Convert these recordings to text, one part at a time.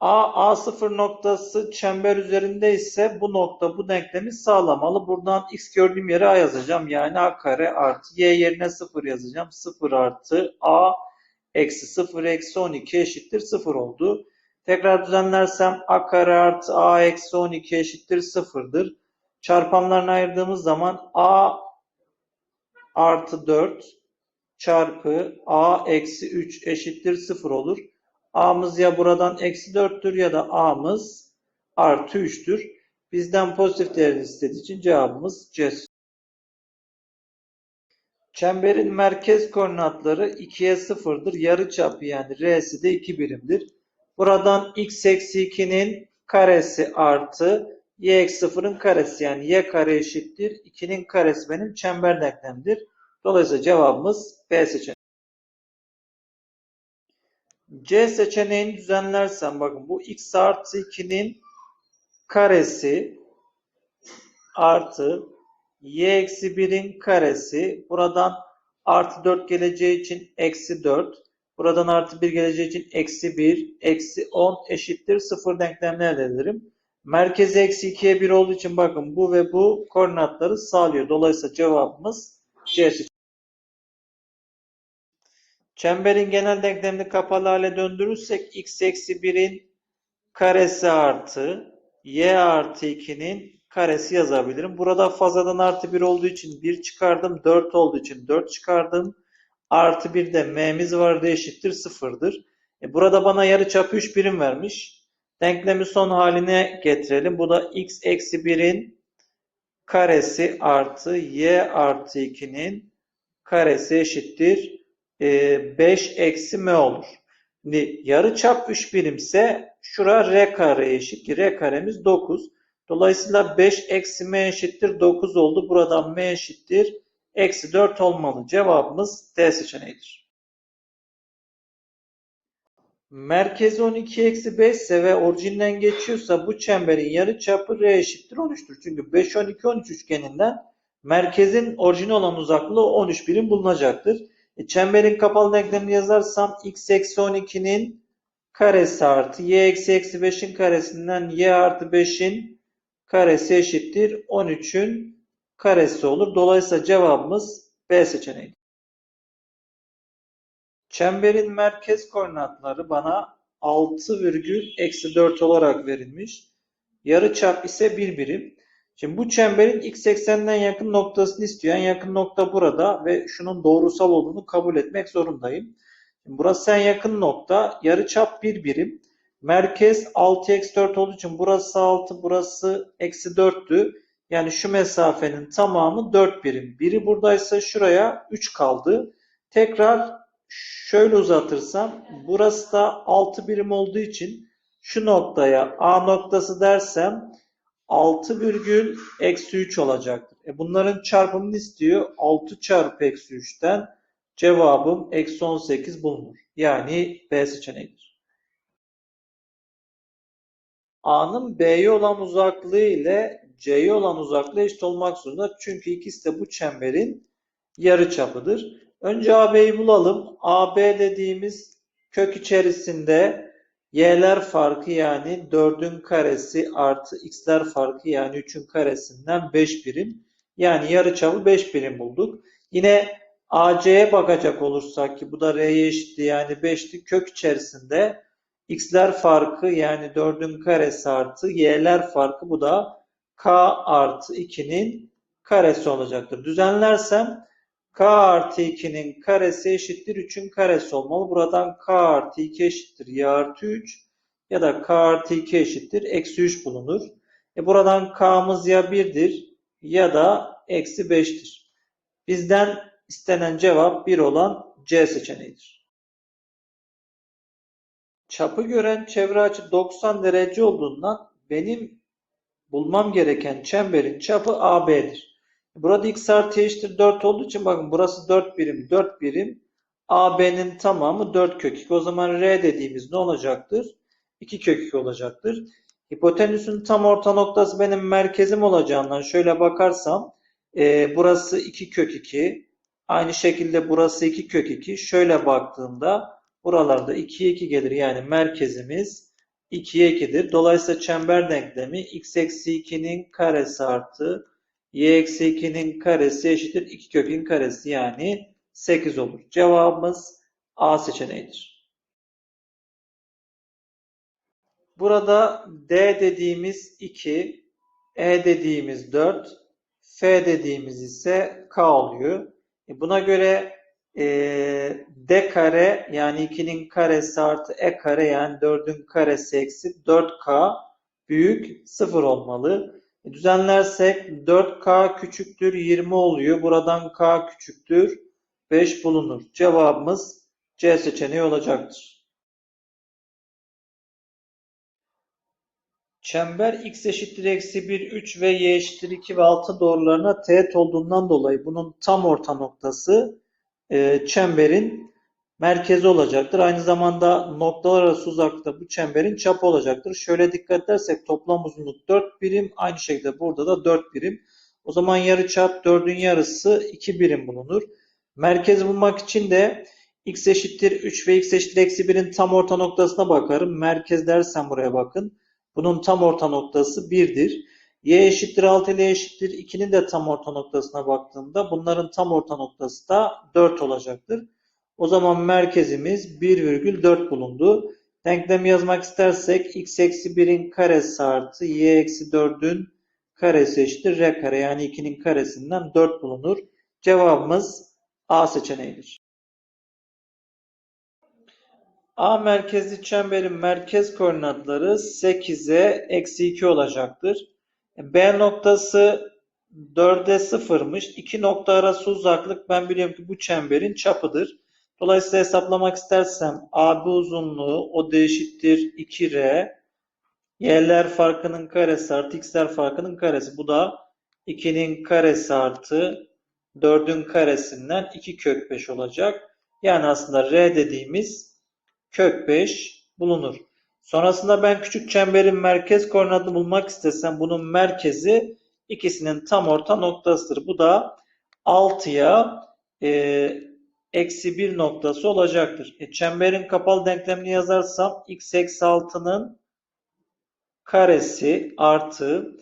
A, A0 noktası çember üzerinde ise bu nokta bu denklemi sağlamalı. Buradan x gördüğüm yere A yazacağım. Yani A kare artı y yerine 0 yazacağım. 0 artı A eksi 0 eksi 12 eşittir 0 oldu. Tekrar düzenlersem A kare artı A eksi 12 eşittir 0'dır. Çarpanlarını ayırdığımız zaman A artı 4 çarpı A eksi 3 eşittir 0 olur. A'mız ya buradan eksi 4'tür ya da A'mız artı 3'tür. Bizden pozitif değerini istediği için cevabımız C. Çemberin merkez koordinatları 2'ye 0'dır. Yarıçapı yani R'si de 2 birimdir. Buradan x eksi 2'nin karesi artı y eksi 0'ın karesi yani y kare eşittir. 2'nin karesi benim çember denklemdir. Dolayısıyla cevabımız B seçeneği. C seçeneğini düzenlersem bakın bu x artı 2'nin karesi artı y eksi 1'in karesi buradan artı 4 geleceği için eksi 4 buradan artı 1 geleceği için eksi 1 eksi 10 eşittir 0 denklemini elde ederim. Merkezi eksi 2'ye 1 olduğu için bakın bu ve bu koordinatları sağlıyor. Dolayısıyla cevabımız C seçeneği. Çemberin genel denklemini kapalı hale döndürürsek x eksi 1'in karesi artı y artı 2'nin karesi yazabilirim. Burada fazladan artı 1 olduğu için 1 çıkardım. 4 olduğu için 4 çıkardım. Artı 1 de m'miz vardı eşittir 0'dır. E burada bana yarıçapı 3 birim vermiş. Denklemi son haline getirelim. Bu da x eksi 1'in karesi artı y artı 2'nin karesi eşittir 5 eksi m olur. Şimdi yarıçap 3 birimse şura r kare eşit. R karemiz 9. Dolayısıyla 5 eksi m eşittir 9 oldu. Buradan m eşittir eksi 4 olmalı. Cevabımız D seçeneğidir. Merkezi 12 eksi 5 ise ve orijinden geçiyorsa bu çemberin yarıçapı r eşittir 13'tür. Çünkü 5, 12, 13 üçgeninden merkezin orijini olan uzaklığı 13 birim bulunacaktır. E, çemberin kapalı denklemini yazarsam x eksi 12'nin karesi artı y eksi eksi 5'in karesinden y artı 5'in karesi eşittir 13'ün karesi olur. Dolayısıyla cevabımız B seçeneği. Çemberin merkez koordinatları bana 6 virgül eksi 4 olarak verilmiş. Yarıçap ise 1 birim. Şimdi bu çemberin x ekseninden yakın noktasını istiyor. En yakın nokta burada ve şunun doğrusal olduğunu kabul etmek zorundayım. Burası en yakın nokta. Yarıçap 1 birim. Merkez 6 eksi 4 olduğu için burası 6, burası eksi 4'tü. Yani şu mesafenin tamamı 4 birim. Biri buradaysa şuraya 3 kaldı. Tekrar şöyle uzatırsam burası da 6 birim olduğu için şu noktaya A noktası dersem 6 virgül eksi 3 olacaktır. E bunların çarpımını istiyor. 6 çarpı eksi 3'ten cevabım eksi 18 bulunur. Yani B seçeneğidir. A'nın B'ye olan uzaklığı ile C'ye olan uzaklığı eşit olmak zorunda. Çünkü ikisi de bu çemberin yarıçapıdır. Önce AB'yi bulalım. AB dediğimiz kök içerisinde y'ler farkı yani 4'ün karesi artı x'ler farkı yani 3'ün karesinden 5 birim. Yani yarıçapı 5 birim bulduk. Yine AC'ye bakacak olursak ki bu da R'ye eşitti yani 5'ti. Kök içerisinde x'ler farkı yani 4'ün karesi artı y'ler farkı bu da k artı 2'nin karesi olacaktır. Düzenlersem k artı 2'nin karesi eşittir 3'ün karesi olmalı. Buradan k artı 2 eşittir y artı 3 ya da k artı 2 eşittir eksi 3 bulunur. E buradan k'mız ya 1'dir ya da eksi 5'tir. Bizden istenen cevap 1 olan C seçeneğidir. Çapı gören çevre açı 90 derece olduğundan benim bulmam gereken çemberin çapı AB'dir. Burada x artı eşittir 4 olduğu için bakın burası 4 birim 4 birim. AB'nin tamamı 4 kök 2. O zaman R dediğimiz ne olacaktır? 2 kök 2 olacaktır. Hipotenüsün tam orta noktası benim merkezim olacağından şöyle bakarsam e, burası 2 kök 2. Aynı şekilde burası 2 kök 2. Şöyle baktığımda buralarda 2'ye 2 gelir. Yani merkezimiz 2'ye 2'dir. Dolayısıyla çember denklemi x eksi 2'nin karesi artı y eksi 2'nin karesi eşittir 2 kökün karesi yani 8 olur. Cevabımız A seçeneğidir. Burada D dediğimiz 2, E dediğimiz 4, F dediğimiz ise K oluyor. E, Buna göre e, D kare yani 2'nin karesi artı E kare yani 4'ün karesi eksi 4K büyük 0 olmalı. E, Düzenlersek 4K küçüktür 20 oluyor. Buradan K küçüktür 5 bulunur. Cevabımız C seçeneği olacaktır. Çember x eşittir eksi 1, 3 ve y eşittir 2 ve 6 doğrularına teğet olduğundan dolayı bunun tam orta noktası e, çemberin merkezi olacaktır. Aynı zamanda noktalar arası uzaklıkta bu çemberin çapı olacaktır. Şöyle dikkat edersek toplam uzunluk 4 birim. Aynı şekilde burada da 4 birim. O zaman yarıçap 4'ün yarısı 2 birim bulunur. Merkezi bulmak için de x eşittir 3 ve x eşittir eksi 1'in tam orta noktasına bakarım. Merkez dersen buraya bakın. Bunun tam orta noktası 1'dir. Y eşittir 6 ile eşittir 2'nin de tam orta noktasına baktığımda bunların tam orta noktası da 4 olacaktır. O zaman merkezimiz 1,4 bulundu. Denklemi yazmak istersek x eksi 1'in karesi artı y eksi 4'ün karesi eşittir r kare yani 2'nin karesinden 4 bulunur. Cevabımız A seçeneğidir. A merkezli çemberin merkez koordinatları 8'e eksi 2 olacaktır. B noktası 4'e 0'mış. İki nokta arası uzaklık ben biliyorum ki bu çemberin çapıdır. Dolayısıyla hesaplamak istersem AB uzunluğu o eşittir 2R. Y'ler farkının karesi artı x'ler farkının karesi. Bu da 2'nin karesi artı 4'ün karesinden 2 kök 5 olacak. Yani aslında R dediğimiz kök 5 bulunur. Sonrasında ben küçük çemberin merkez koordinatını bulmak istesem bunun merkezi ikisinin tam orta noktasıdır. Bu da 6'ya e, eksi 1 noktası olacaktır. E, çemberin kapalı denklemini yazarsam x eksi 6'nın karesi artı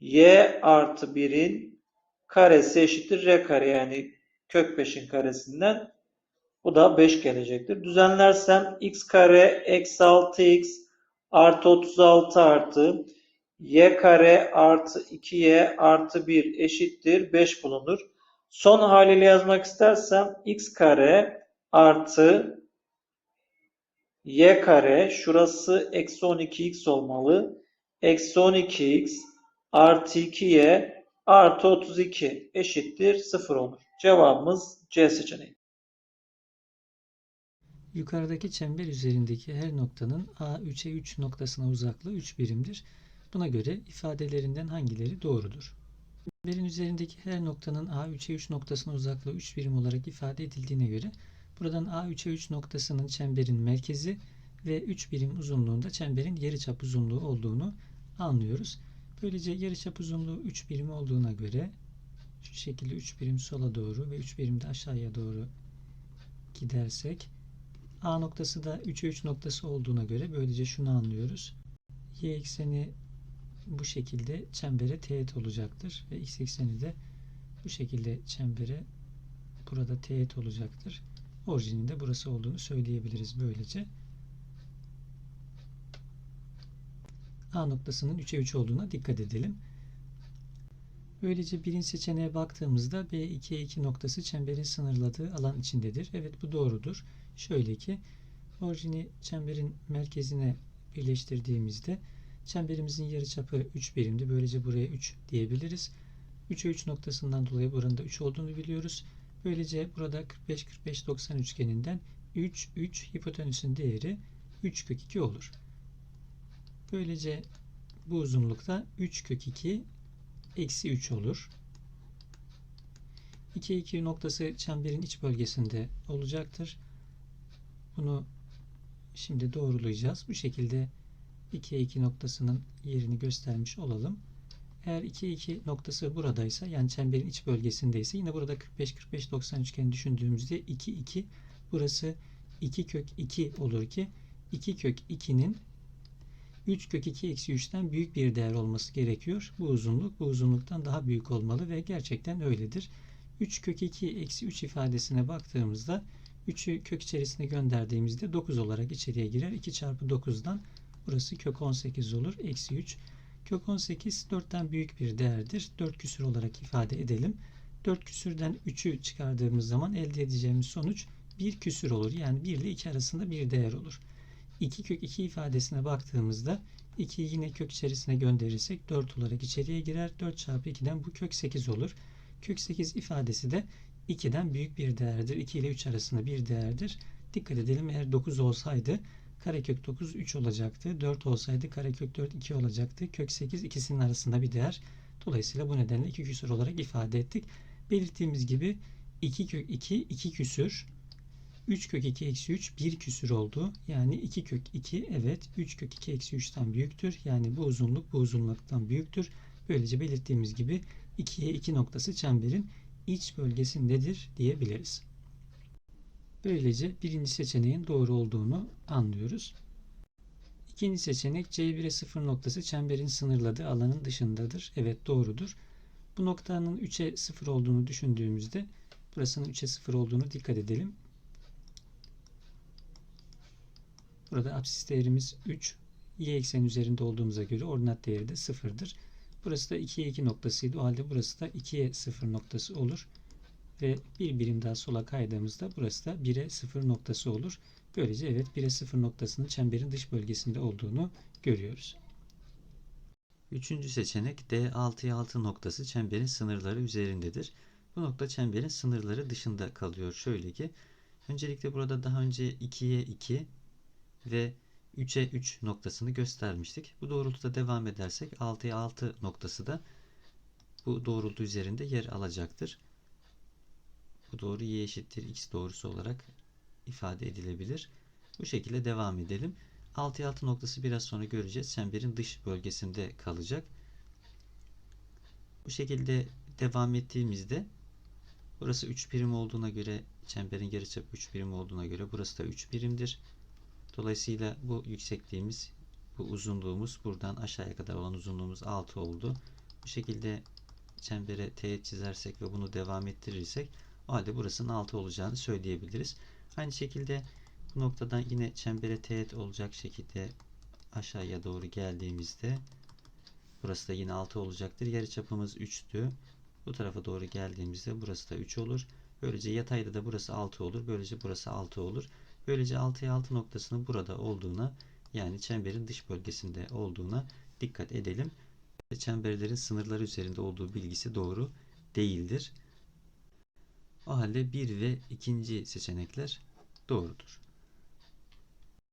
y artı 1'in karesi eşittir r kare yani kök 5'in karesinden bu da 5 gelecektir. Düzenlersem x kare eksi 6x artı 36 artı y kare artı 2y artı 1 eşittir 5 bulunur. Son haliyle yazmak istersem x kare artı y kare şurası eksi 12x olmalı. Eksi 12x artı 2y artı 32 eşittir 0 olur. Cevabımız C seçeneği. Yukarıdaki çember üzerindeki her noktanın A3'e 3 noktasına uzaklığı 3 birimdir. Buna göre ifadelerinden hangileri doğrudur? Çemberin üzerindeki her noktanın A3'e 3 noktasına uzaklığı 3 birim olarak ifade edildiğine göre buradan A3'e 3 noktasının çemberin merkezi ve 3 birim uzunluğunda çemberin yarıçap uzunluğu olduğunu anlıyoruz. Böylece yarıçap uzunluğu 3 birim olduğuna göre şu şekilde 3 birim sola doğru ve 3 birim de aşağıya doğru gidersek A noktası da 3'e 3 noktası olduğuna göre böylece şunu anlıyoruz. Y ekseni bu şekilde çembere teğet olacaktır ve x ekseni de bu şekilde çembere burada teğet olacaktır. Orijinin de burası olduğunu söyleyebiliriz böylece. A noktasının 3'e 3 olduğuna dikkat edelim. Böylece birinci seçeneğe baktığımızda B2'ye 2 noktası çemberin sınırladığı alan içindedir. Evet bu doğrudur. Şöyle ki orijini çemberin merkezine birleştirdiğimizde çemberimizin yarıçapı 3 birimdi. Böylece buraya 3 diyebiliriz. 3'e 3 noktasından dolayı buranın da 3 olduğunu biliyoruz. Böylece burada 45-45-90 üçgeninden 3, 3 hipotenüsün değeri 3 kök 2 olur. Böylece bu uzunlukta 3 kök 2 eksi 3 olur. 2 2 noktası çemberin iç bölgesinde olacaktır. Bunu şimdi doğrulayacağız. Bu şekilde 2 2 noktasının yerini göstermiş olalım. Eğer 2 2 noktası buradaysa yani çemberin iç bölgesindeyse yine burada 45 45 90 üçgeni düşündüğümüzde 2 2 burası 2 kök 2 olur ki 2 kök 2'nin 3 kök 2 eksi 3'ten büyük bir değer olması gerekiyor. Bu uzunluk bu uzunluktan daha büyük olmalı ve gerçekten öyledir. 3 kök 2 eksi 3 ifadesine baktığımızda 3'ü kök içerisine gönderdiğimizde 9 olarak içeriye girer. 2 çarpı 9'dan burası kök 18 olur. Eksi 3. Kök 18 4'ten büyük bir değerdir. 4 küsür olarak ifade edelim. 4 küsürden 3'ü çıkardığımız zaman elde edeceğimiz sonuç 1 küsür olur. Yani 1 ile 2 arasında bir değer olur. 2 kök 2 ifadesine baktığımızda 2'yi yine kök içerisine gönderirsek 4 olarak içeriye girer. 4 çarpı 2'den bu kök 8 olur. Kök 8 ifadesi de 2'den büyük bir değerdir. 2 ile 3 arasında bir değerdir. Dikkat edelim eğer 9 olsaydı karekök 9 3 olacaktı. 4 olsaydı karekök 4 2 olacaktı. Kök 8 ikisinin arasında bir değer. Dolayısıyla bu nedenle 2 küsür olarak ifade ettik. Belirttiğimiz gibi 2 kök 2 2 küsür 3 kök 2 eksi 3 1 küsür oldu. Yani 2 kök 2 evet 3 kök 2 eksi 3'ten büyüktür. Yani bu uzunluk bu uzunluktan büyüktür. Böylece belirttiğimiz gibi 2'ye 2 noktası çemberin iç bölgesindedir diyebiliriz. Böylece birinci seçeneğin doğru olduğunu anlıyoruz. İkinci seçenek C1'e 0 noktası çemberin sınırladığı alanın dışındadır. Evet doğrudur. Bu noktanın 3'e 0 olduğunu düşündüğümüzde burasının 3'e 0 olduğunu dikkat edelim. Burada apsis değerimiz 3. Y ekseni üzerinde olduğumuza göre ordinat değeri de 0'dır. Burası da 2'ye 2 noktasıydı. O halde burası da 2'ye 0 noktası olur. Ve bir birim daha sola kaydığımızda burası da 1'e 0 noktası olur. Böylece evet 1'e 0 noktasının çemberin dış bölgesinde olduğunu görüyoruz. Üçüncü seçenek D 6'ya 6 noktası çemberin sınırları üzerindedir. Bu nokta çemberin sınırları dışında kalıyor. Şöyle ki öncelikle burada daha önce 2'ye 2 ve 3'e 3 noktasını göstermiştik. Bu doğrultuda devam edersek 6'ya 6 noktası da bu doğrultu üzerinde yer alacaktır. Bu doğru y eşittir x doğrusu olarak ifade edilebilir. Bu şekilde devam edelim. 6'ya 6 noktası biraz sonra göreceğiz. Çemberin dış bölgesinde kalacak. Bu şekilde devam ettiğimizde burası 3 birim olduğuna göre çemberin yarıçapı 3 birim olduğuna göre burası da 3 birimdir. Dolayısıyla bu yüksekliğimiz, bu uzunluğumuz buradan aşağıya kadar olan uzunluğumuz 6 oldu. Bu şekilde çembere teğet çizersek ve bunu devam ettirirsek o halde burasının 6 olacağını söyleyebiliriz. Aynı şekilde bu noktadan yine çembere teğet olacak şekilde aşağıya doğru geldiğimizde burası da yine 6 olacaktır. Yarıçapımız 3'tü. Bu tarafa doğru geldiğimizde burası da 3 olur. Böylece yatayda da burası 6 olur. Böylece burası 6 olur. Böylece 6'ya 6 noktasının burada olduğuna yani çemberin dış bölgesinde olduğuna dikkat edelim. Çemberlerin sınırları üzerinde olduğu bilgisi doğru değildir. O halde 1 ve 2. seçenekler doğrudur.